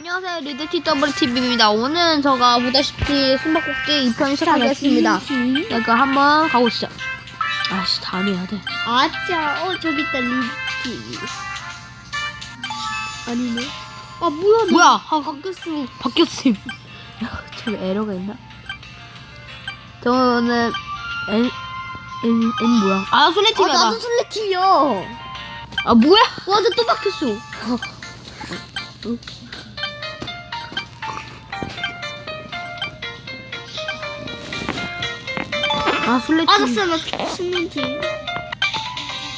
안녕하세요 리드티 더블 TV입니다. 오늘은 제가 보다시피 숨바꼭질 2편 시작하겠습니다. 여기 한번 가보시죠. 아씨 다 해야 돼. 아짜, 어, 저기 있다, 리뷰. 아니네. 아, 뭐야, 너 뭐야? 아, 바뀌었어. 바뀌었음. 야, 저 에러가 있나? 저는 N N N 뭐야? 아 아, 술래팀이다. 나도 술래팀이야. 아 뭐야? 와, 나또 바뀌었어. 아 술래팀. 아, 됐어, 나 술래팀.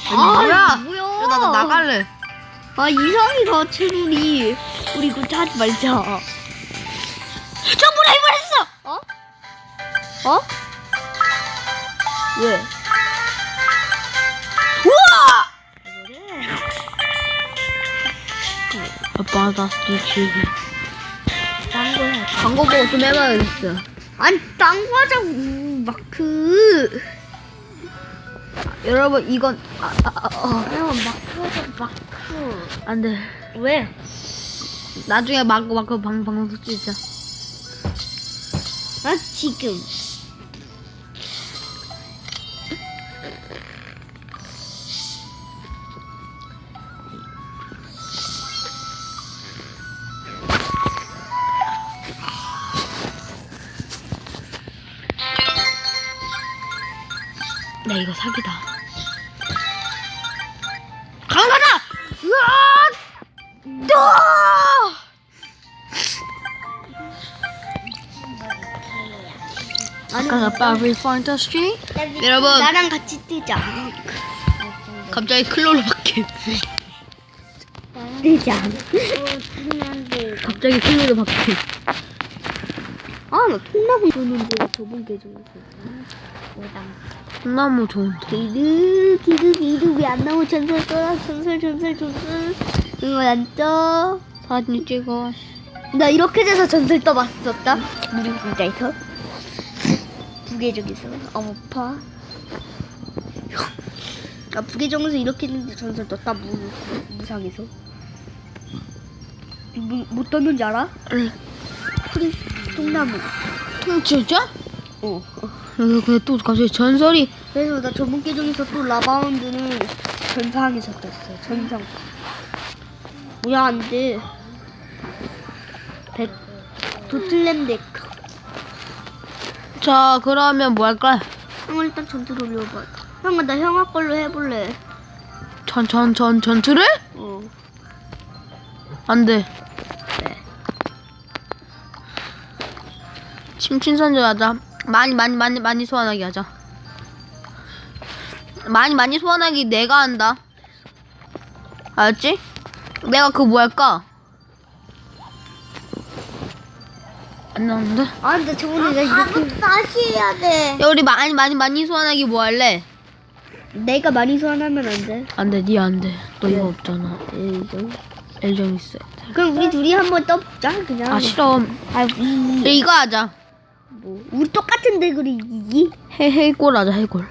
아니, 뭐야? 뭐야? 야, 나, 나 나갈래. 아, 이상이다, 채널이. 우리 이거 하지 말자. 저 뭐라 해버렸어. 어? 어? 왜? 우와! 아빠 나 스티치. 딴 거야. 광고 보고 좀 해봐야겠어. 아니, 딴거 하자고, 마크. 여러분 이건 아, 아, 아, 아, 야, 마크 하자, 마크. 안 돼. 왜? 나중에 마크 마크 방 방송 찍자. 아, 지금. 야 이거 사기다. 강가다. 으아! 너! 아까 아빠 refund the street? 여러분. 나랑 같이 뜨자. 갑자기 클로로 바뀐. 뜨자. 갑자기 클로로 바뀐. 아, 나 통나무 줬는데 저번 계정에서. 나무 좋은데. 기드, 기드, 기드 왜안 나오? 전설 써라, 전설, 전설, 전설. 이거 안 떠. 사진 찍어. 나 이렇게 돼서 전설 떠봤었다. 무료 공짜에서. 부계정에서. 아, 아파. 아, 부계정에서 이렇게 했는데 전설 떴다. 무, 무상에서. 뭐, 못 떴는지 알아? 프리, 통나무. 응, 진짜? 어. 근데 또 갑자기 전설이 그래서 나 저번 계정에서 또 라바운드는 전상에서 떴어. 전상. 뭐야 안 돼. 백 도틀랜덱. 자 그러면 뭐 할까? 형 일단 전투 돌려봐. 형아 나 형아 걸로 해볼래. 전 전 전 전투를? 어. 안 돼. 네. 침친선조 하자. 많이 많이 많이 많이 소환하기 하자. 많이 많이 소환하기 내가 한다. 알았지? 내가 그 뭐 할까? 안 나오는데? 아 근데 저번에 나 이렇게 다시 해야 돼. 야 우리 많이 많이 많이 소환하기 뭐 할래? 내가 많이 소환하면 안 돼. 안 돼, 니 안 돼. 너 이거 왜? 없잖아. 에이정. 엘정 있어. 그럼 우리 둘이 한번 떠보자 그냥. 아 싫어. 아 이, 야, 이거 하자. 뭐 우리 똑같은데 그리 이기? 해 해골 하자 해골.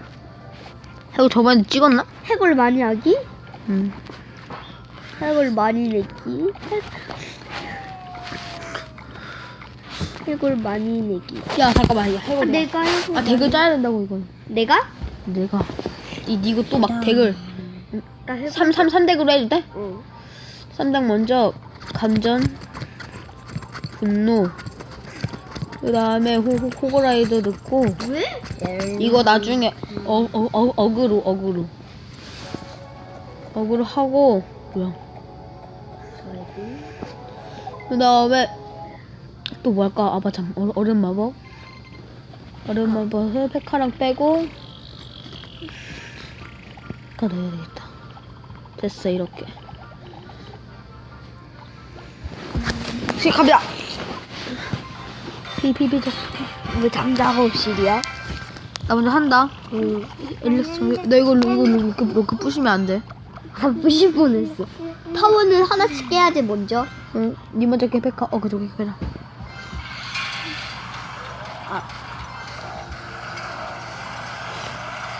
해골 저번에 찍었나? 해골 많이 하기? 응. 해골 많이 내기. 해골 많이 내기. 야 잠깐만 아, 해골. 내가 해골. 아 대글 짜야 된다고 이건. 내가? 내가. 이 니가 또막 대글. 나 해골. 3 3 3덱으로 해도 돼? 어. 3덱 먼저 감전 분노. 그 다음에 호, 호, 호그라이더 넣고 왜? 이거 나중에 어, 어, 어, 어그로 어그로. 어그로 하고 뭐야. 그 다음에 또 뭐 할까? 아바 참 어, 얼음 마법. 얼음 마법을 페카랑 빼고 다 넣어야 되겠다. 됐어 이렇게. 지금 갑니다 피피피 왜 장작업실이야? 나 먼저 한다 응. 엘릭스 너 이거 이거 이거 이거 부시면 안 돼 아, 부실 뻔했어. 타워는 하나씩 깨야 돼, 먼저. 응, 니 먼저 깨 페카 어 그저기 그냥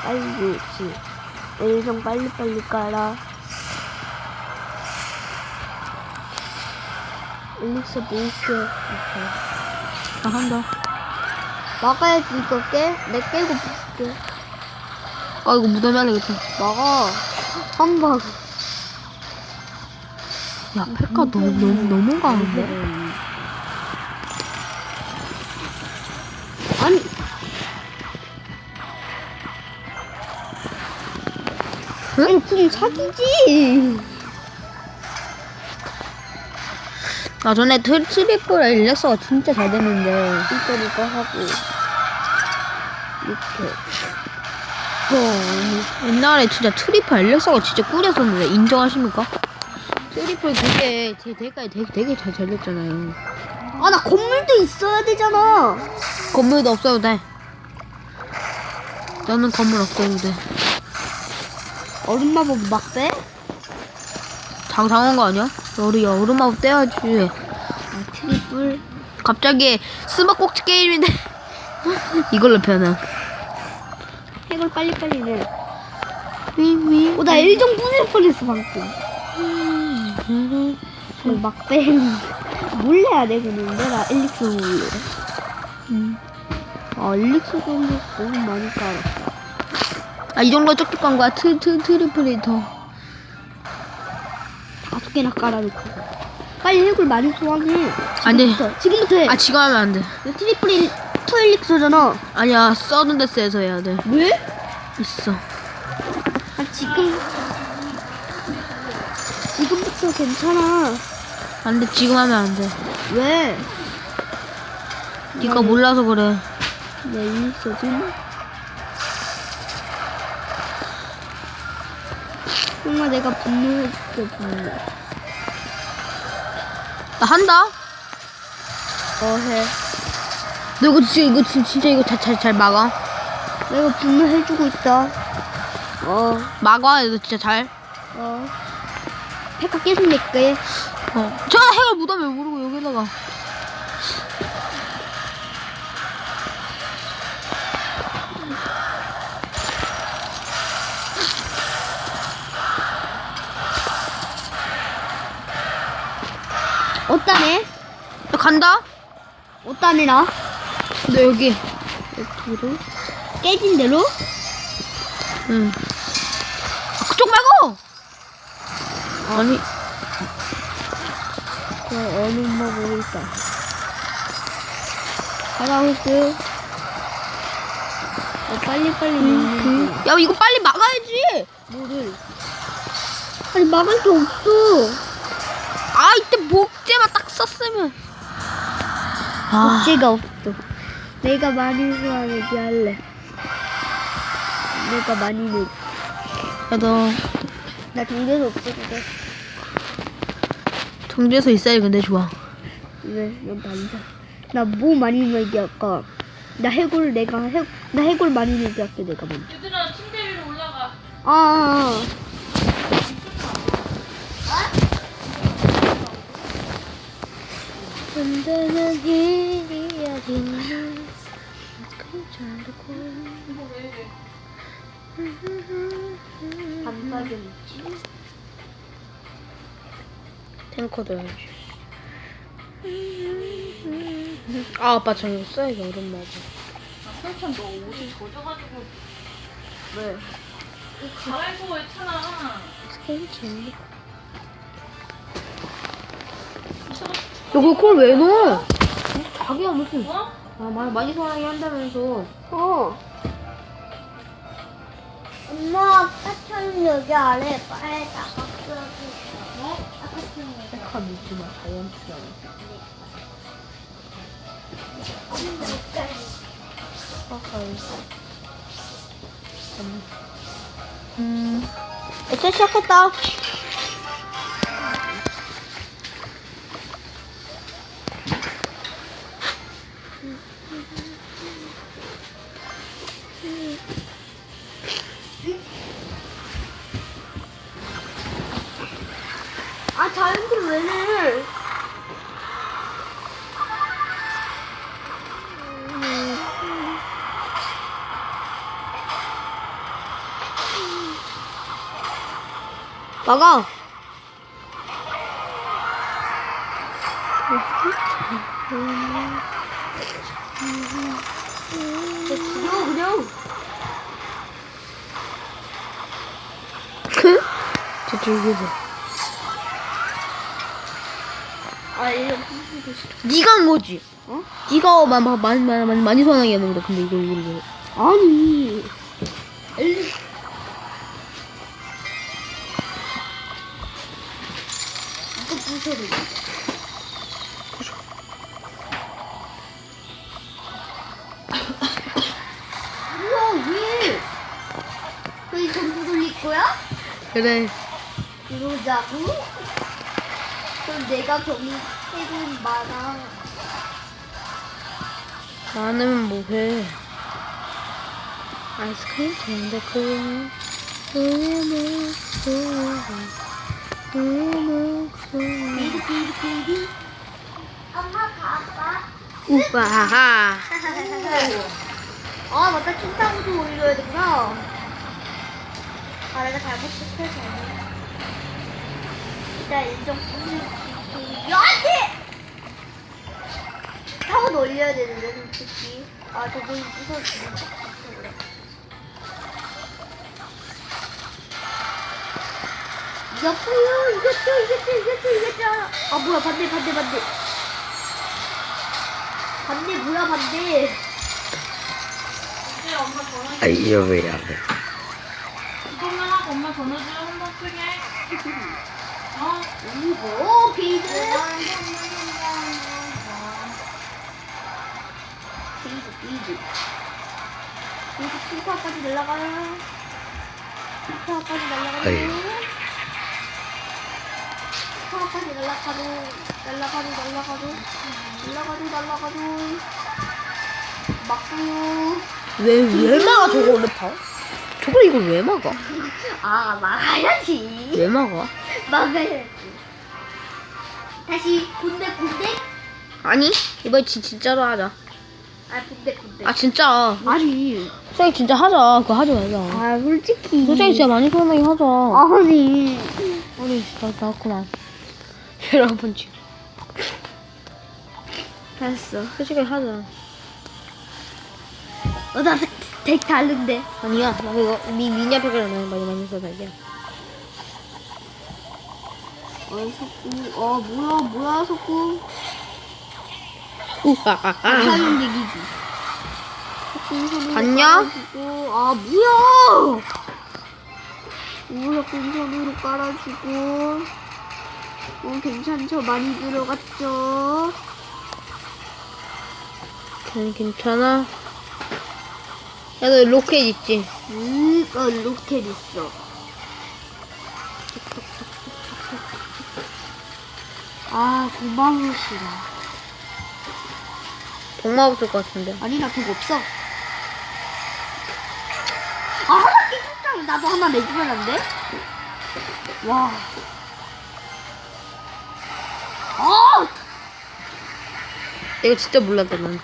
빨리, 지. 엘성 빨리 빨리 깔아. 엘릭서 모을게. 아, 한다. 막아야지 이거 깨. 내 깨고 부술게. 아, 이거 무덤해야 되겠다. 막아. 한 방. 야, 페카 너무, 너무, 너무 가는데? 아니. 아니 그럼 사기지. 아, 전에 트, 트리플 일렉서가 진짜 잘 됐는데. 이거 이거 하고 이렇게. 어, 옛날에 진짜 트리플 일렉서가 진짜 꿀이었었는데, 인정하십니까? 트리플 그게 제 대가에 되게, 되게 잘, 잘 됐잖아요. 아 나 건물도 있어야 되잖아. 건물도 없어도 돼. 너는 건물 없어도 돼. 얼음 마법 막 빼? 장, 당한 거 아니야? 우리 여름하고 떼야지. 아 트리플. 갑자기 스마꼭지 게임인데. 이걸로 변함. 해골 빨리빨리 내. 윙윙. 어나 1점 부술 뻔했어 방금. 어, 막 빼. 몰래야 되겠는데 나 엘릭스 몰래. 음. 아 엘릭스 정도 너무 많이 깔았어. 아, 이 정도 쪽쪽 간 거야. 트, 트, 트리플이 더. 다섯 개나 깔아놓고. 빨리 해골 많이 소환해. 안 돼. 지금부터. 지금부터 해. 아, 지금 하면 안 돼. 이거 트리플 투 엘릭스잖아. 아니야, 서든 데스에서 해야 돼. 왜? 있어. 아 지금 지금부터 괜찮아. 안 돼, 지금 하면 안 돼. 왜? 네가 몰라서 그래. 내 좀. 정말 내가 분노해줄게 분노. 나 한다? 어 해. 너 이거 진짜, 이거 진- 진짜 이거 잘, 잘, 잘 막아. 내가 분노해주고 있다. 어, 막아, 이거 진짜 잘. 어. 페카 계속 낼게. 어. 저 해가 무덤에 모르고 여기다가. 어따네? 나 간다? 어따네 나? 너 여기. 뒤로. 깨진 대로? 응. 아, 그쪽 말고! 아니, 저 어느 엄마 모르겠다. 가라우스. 어, 빨리빨리 음, 야, 이거 빨리 막아야지! 뭐를? 아니, 막을 수 없어. 아, 썼으면. 아, 억제가 없어. 내가 많이 소환하게 할래. 내가 많이 내. 야, 너 나 경계도 없어도 돼. 정지해서 있어야 근데 좋아. 왜? 넌 반사. 나뭐 많이 내기 할까? 나 해골 내가 해, 나 해골 많이 내기 할게 내가 먼저. 얘들아 침대 위로 올라가. 아, 아, 아. 흔드는 길이야 뒷문 반박이 있지? 탱커도 해야지. 아, 아빠 저기 써야지, 얼음 맞아. 아, 설찬 너 옷이 젖어가지고 왜? 갈아입고 했잖아. 스케이치. 너그 콜 왜 넣어? 자기야 무슨 어? 아 많이 많이 소환하게 한다면서 어. 엄마 아까처럼 여기 아래 빨다가 어? 아까처럼 여기 백화 믿지 마 자연스러워 음 이제 시작했다. 막아 죽여 그냥. 저쪽에 봐. 아 이거 네가 한 거지. 어? 네가 마, 마, 많이 많이 많이 많이 소환하게 하는 거다. 근데 이거 이거 이거. 아니. 엘리. 돼. 우와 왜? 왜 전부 돌릴 거야? 그래. 이러자고? 그럼 내가 경이 해군 많아. 나는 뭐해? 아이스크림 우의 목소리 우의 목소 우와하하 아 맞다 킹타우도 올려야 되구나. 아 내가 잘못. 일단 인정. 야 안돼. 타워도 올려야 되는데 솔직히. 아 저분이 부서지네. 이겼어요 이겼죠 이겼죠 이겼죠 이겼죠. 아 뭐야 반대 반대 반대. 반대 뭐야 반대. 이제 엄마 전화 아, 이거 왜야? 이거만 하고 엄마 전화 좀 한번 크게 어? 오 게이드. 게이드 게이드. 게이드 킹파까지 날라가요. 킹파까지 날라가요. 날라가도 날라가도 날라가도 날라가도 날라가도 막고요. 왜 왜 막아 저거 봐? 저걸 이걸 왜 막아? 아 막아야지. 왜 막아? 막아야지. 다시 군대 군대. 아니 이번 진 진짜로 하자. 아 군대 군대. 아 진짜. 아니. 솔직히 진짜 하자. 그거 하지 말자. 아 솔직히. 솔직히 진짜 많이 소환하게 하자. 아니. 우리 나 나왔구만. 여러분 지금 됐어. 솔직히 하자. 어나 덱 다른데. 아니야 나 이거 미 미니아 팩을 많이 많이 많이 써서 이게. 어 석구. 어 뭐야 뭐야 석구. 우하하하. 사는 얘기지. 석구 손으로 봤냐? 깔아주고. 아 뭐야. 우석구 손으로 깔아주고. 어 괜찮죠? 많이 들어갔죠? 괜 괜찮아. 야 너 로켓 있지? 음, 어 로켓 있어. 아 고마우시라. 동마 없을 것 같은데. 아니 나 그거 없어. 아 하나 끼쳤잖아. 나도 하나 내주면 안 돼? 와. 아 이거 진짜 몰랐다 난.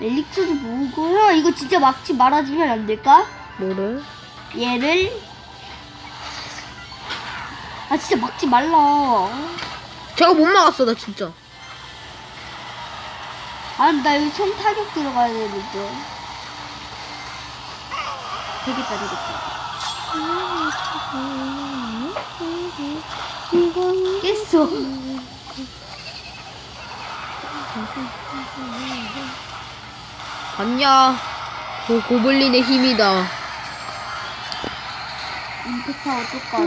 엘릭스도 뭐고요? 이거 진짜 막지 말아주면 안 될까? 뭐를? 얘를 아 진짜 막지 말라. 제가 못 막았어 나 진짜. 아, 나 여기 손 타격 들어가야 되는데. 되겠다, 되겠다. 깼어. 봤냐? 고, 고블린의 힘이다. 임팩타 어떡하라.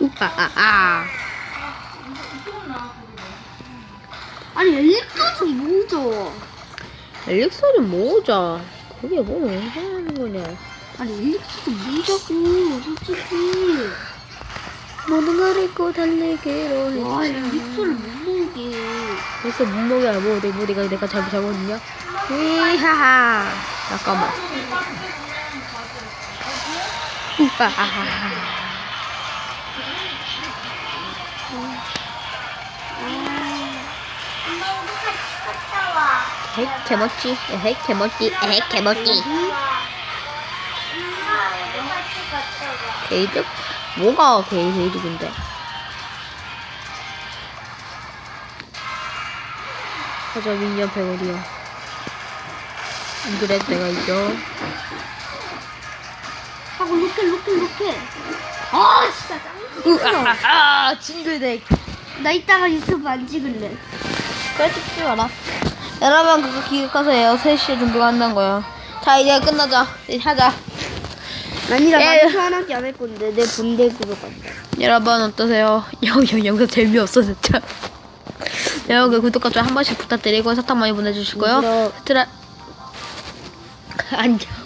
우하하하. 아니, 엘릭트도 뭐죠? 엘릭서를 모으자. 그게 뭐 하는 거냐? 아니, 엘릭트도 뭐자고, 솔직히. 모든 걸 잊고 달리기로 와, 했지. 엘릭트를 못 먹게. 벌써 문목이야 뭐, 내, 뭐 내가 내가 잘못 잘못했냐? 이하하. 잠깐만. 우하하하. 에이 개멋지. 에이 개멋지. 에이 개멋지. 게이드 뭐가 개 개이득인데? 가자 민년 100원이야. 그래 내가 이겨. 하고 로켓 로켓 로켓. 아 진짜 짱. 으아 징글대. 나 이따가 유튜브 안 찍을래. 그래 찍지 마라. 여러분 그거 기획하세요. 3시에 준비가 한다는 거야. 자 이제 끝나자. 이제 하자. 아니라 예. 나는 소환하기 안할 건데 내 본대구로 간다. 여러분 어떠세요? 영, 영, 영상 재미없어 진짜. 여러분 구독과 좋아요 한 번씩 부탁드리고 사탕 많이 보내주시고요. 얘들아. 트라 안녕.